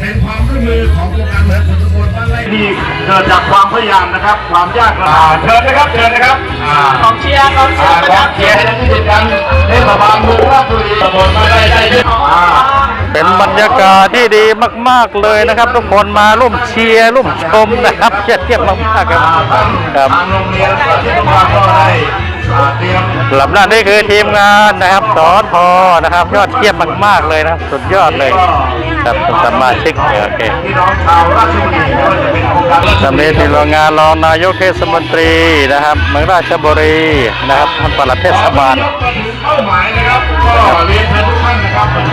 เห็นความร่วมมือของโครงการเหมือนคนทุกคนบ้านไร่ดีเกิดจากความพยายามนะครับ ความยากลำบากเชิญนะครับเชิญนะครับของเชียร์กองเชียร์กองเชียร์ให้ได้ที่เด็ดกันเทศบาลเมืองราชบุรีตำบลบ้านไร่ได้ด้วยเป็นบรรยากาศที่ดีมาก ๆเลยนะครับ ทุกคนมาร่วมเชียร์ร่วมชมนะครับเทียร์เทียบมากๆครับทางโรงเรียนสาธิตบองก็ได้ ลำดับนี้คือทีมงานนะครับสอทอนะครับ ยอดเยี่ยมมากๆเลยนะสุดยอดเลยครับสมาชิกโอเคพี่น้องชาวราชบุรีไม่ว่าจะเป็นโครงกทีมโรงงานรองนายกเทศมนตรีนะครับเมืองราชบุรีนะครับท่านปลัดเทศบาล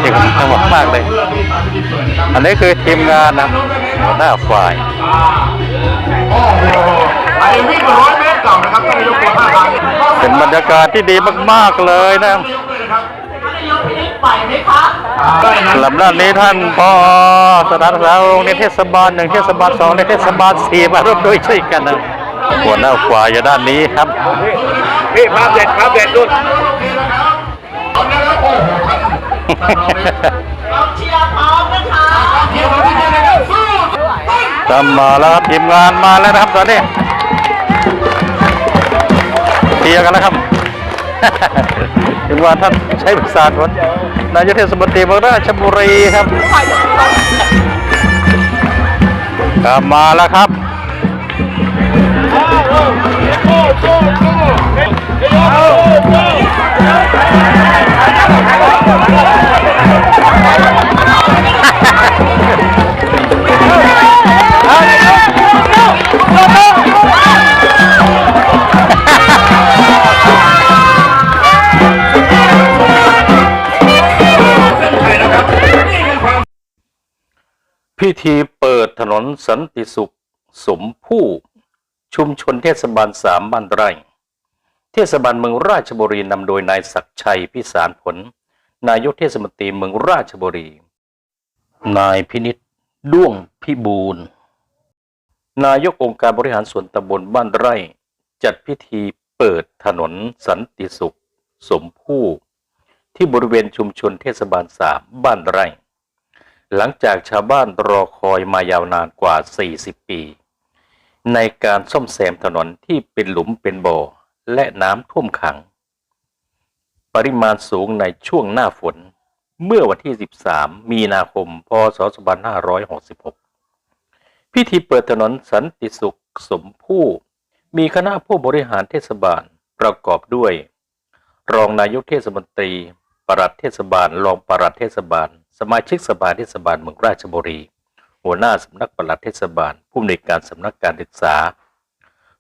เก่งทั้งหมดมากเลย อันนี้คือทีมงานนะหน้าฝ่าย รรยากาศที่ดีมากๆเลยนะท่านนายกพินิจไหวไหมคะได้นะลำดับนี้ท่านพอสถานศึกษาโรงเรียนเทศบาลหนึ่งเทศบาลสองและเทศบาลสี่มาร่วมด้วยช่วยกันนะหัวหน้าฝ่ายอยู่ด้านนี้ครับพี่ภาพเด็ดภาพเด็ดนุ่นกองเชียร์พร้อมนะคะตามมาแล้วครับทีมงานมาแล้วนะครับตอนนี้ เคลียร์กันแล้วครับ ถึงว่าท่านใช้ภาษาคนนายกเทศมนตรีเมืองราชบุรีครับกลับมาแล้วครับ พิธีเปิดถนนสันติสุข สมผู้ ชุมชนเทศบาลสามบ้านไร่ เทศบาลเมืองราชบุรีนำโดยนายศักชัยพิสารผล นายกเทศมนตรีเมืองราชบุรี นายพินิษด้วงพิบูลนายกองค์การบริหารส่วนตำบลบ้านไร่ จัดพิธีเปิดถนนสันติสุข สมผู้ ที่บริเวณชุมชนเทศบาลสามบ้านไร่ หลังจากชาวบ้านรอคอยมายาวนานกว่า 40 ปี ในการซ่อมแซมถนนที่เป็นหลุมเป็นบ่อและน้ำท่วมขัง ปริมาณสูงในช่วงหน้าฝน เมื่อวันที่ 13 มีนาคม พศ 2566 พิธีเปิดถนนสันติสุขสมผู้ มีคณะผู้บริหารเทศบาลประกอบด้วย รองนายกเทศมนตรี ปลัดเทศบาล รองปลัดเทศบาล สมาชิกสภาเทศบาลเมืองราชบุรี หัวหน้าสำนักปลัดเทศบาล ผู้อำนวยการสำนักการศึกษา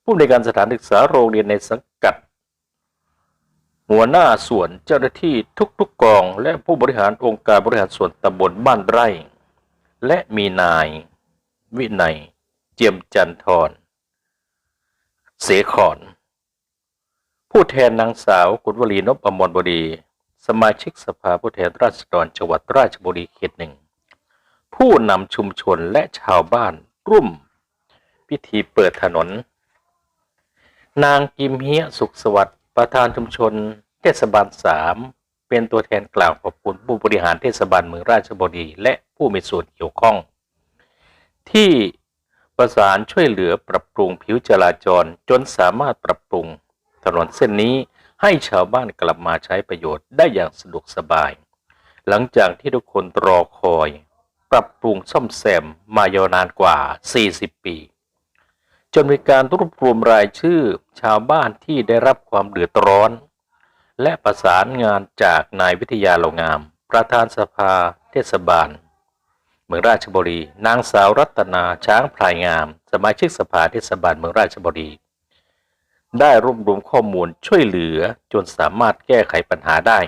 ผู้อำนวยการสถานศึกษาโรงเรียนในสังกัด หัวหน้าส่วนเจ้าหน้าที่ทุกๆกอง และผู้บริหารองค์การบริหารส่วนตำบลบ้านไร่ และมีนาย วินัย เจียมจันทรเสขอน ผู้แทนนางสาวกุลวลีนพอมรบดี สมาชิกสภาผู้แทนราษฎรจังหวัดราชบุรีเขตหนึ่ง ผู้นำชุมชนและชาวบ้านร่วมพิธีเปิดถนน นางกิมเฮียสุขสวัสดิ์ประธานชุมชนเทศบาลสามเป็นตัวแทนกล่าวขอบคุณผู้บริหารเทศบาลเมืองราชบุรีและผู้มีส่วนเกี่ยวข้อง ที่ประสานช่วยเหลือปรับปรุงผิวจราจรจนสามารถปรับปรุงถนนเส้นนี้ ให้ชาวบ้านกลับมาใช้ประโยชน์ได้อย่างสะดวกสบาย หลังจากที่ทุกคนรอคอย ปรับปรุงซ่อมแซมมายาวนานกว่า 40 ปี จนมีการรวบรวมรายชื่อชาวบ้านที่ได้รับความเดือดร้อน และประสานงานจากนายวิทยาโลงาม ประธานสภา เทศบาล เมืองราชบุรี นางสาวรัตนาช้างพลายงาม สมาชิกสภาเทศบาลเมืองราชบุรี ได้รวบรวมข้อมูลช่วยเหลือจนสามารถแก้ไขปัญหาได้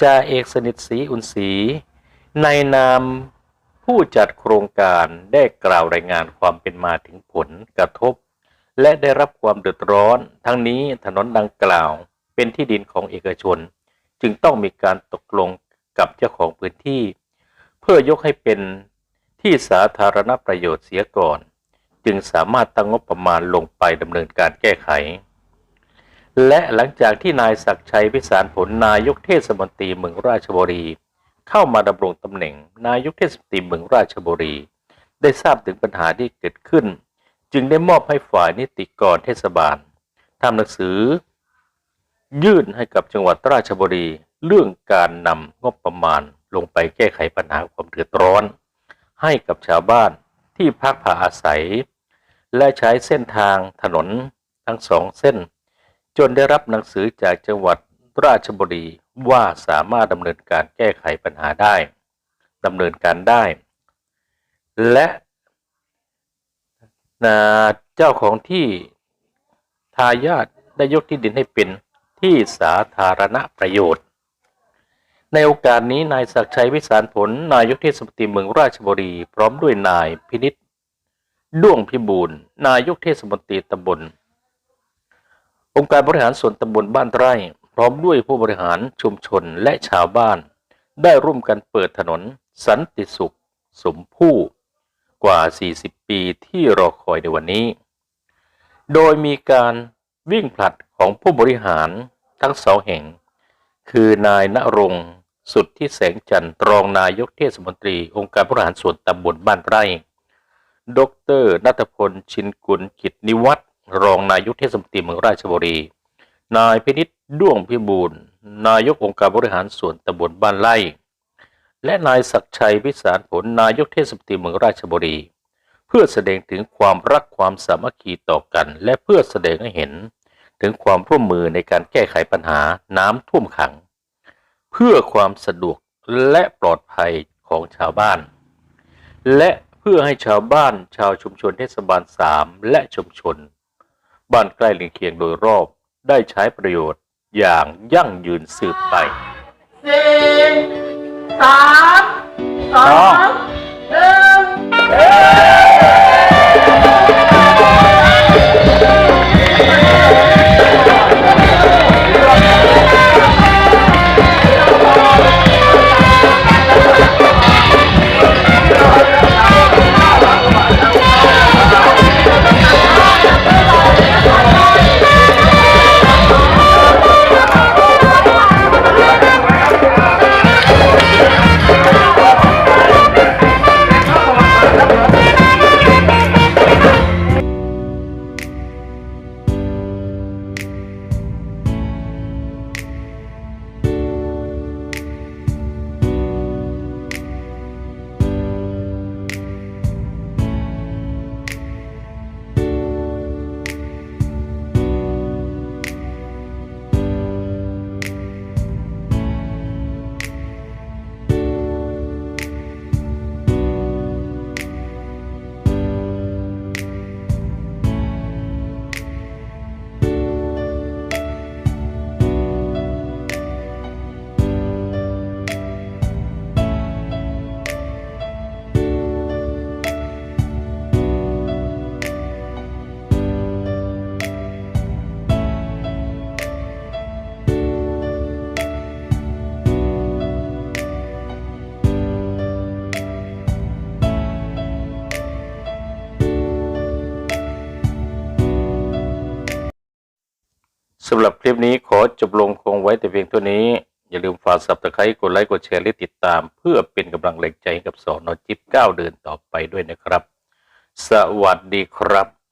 จ่าเอกสนิทศรีอุนศรีในนามผู้จัดโครงการได้กล่าวรายงานความเป็นมาถึงผลกระทบ และได้รับความเดือดร้อน ทั้งนี้ถนนดังกล่าวเป็นที่ดินของเอกชน จึงต้องมีการตกลงกับเจ้าของพื้นที่ เพื่อยกให้เป็นที่สาธารณประโยชน์เสียก่อน จึงสามารถตั้งงบประมาณลงไปดำเนินการแก้ไข และหลังจากที่นายศักชัยพิสารผลนายกเทศมนตรีเมืองราชบุรี เข้ามาดำรงตำแหน่ง นายกเทศมนตรีเมืองราชบุรี ได้ทราบถึงปัญหาที่เกิดขึ้น จึงได้มอบให้ฝ่ายนิติกรเทศบาลทำหนังสือ ยื่นให้กับจังหวัดราชบุรี เรื่องการนำงบประมาณลงไปแก้ไขปัญหาความเดือดร้อน ให้กับชาวบ้านที่พักผ่าอาศัย และใช้เส้นทางถนนทั้งสองเส้น จนได้รับหนังสือจากจังหวัดราชบุรีว่าสามารถดำเนินการแก้ไขปัญหาได้ดำเนินการได้ และนะเจ้าของที่ทายาทได้ยกที่ดินให้เป็นที่สาธารณประโยชน์ ในโอกาสนี้นายศักดิ์ชัยวิสารผลนายกเทศมนตรีเมืองราชบุรี พร้อมด้วยนายพินิษ ด้วงพิบูลนายกเทศมนตรีตำบล องค์การบริหารส่วนตำบลบ้านไร่ พร้อมด้วยผู้บริหารชุมชนและชาวบ้าน ได้ร่วมกันเปิดถนน สันติสุข สมผู้กว่า 40 ปีที่รอคอยในวันนี้ โดยมีการวิ่งผลัดของผู้บริหารทั้งสองแห่ง คือนายณรงค์สุดที่แสงจันทร์รองนายกเทศมนตรี องค์การบริหารส่วนตำบลบ้านไร่ ดรนัทพลชินกุลกิจนิวัฒน์รองนายกเทศมนตรีเมืองราชบุรี นายพินิษด้วงพิบูลนายกองค์การบริหารส่วนตำบลบ้านไร่ และนายศักชัยวิสารผลนายกเทศมนตรีเมืองราชบุรี เพื่อแสดงถึงความรักความสามัคคีต่อกัน และเพื่อแสดงให้เห็น ถึงความร่วมมือในการแก้ไขปัญหาน้ำท่วมขัง เพื่อความสะดวกและปลอดภัยของชาวบ้าน และ พื่อให้ชาวบ้านชาวชุมชนเทศบาลสามและชุมชน บ้านใกล้เลียงเคียงโดยรอบได้ใช้ประโยชน์อย่างยั่งยืนสืบไปสี่สามสองหนึ่ง สำหรับคลิปนี้ขอจบลงคงไว้แต่เพียงเท่านี้ อย่าลืมฝากสับตะไคร้กดไลค์กดแชร์และติดตาม เพื่อเป็นกำลังแรงใจให้กับสอนอจิ๊บก้าวเดินต่อไปด้วยนะครับ สวัสดีครับ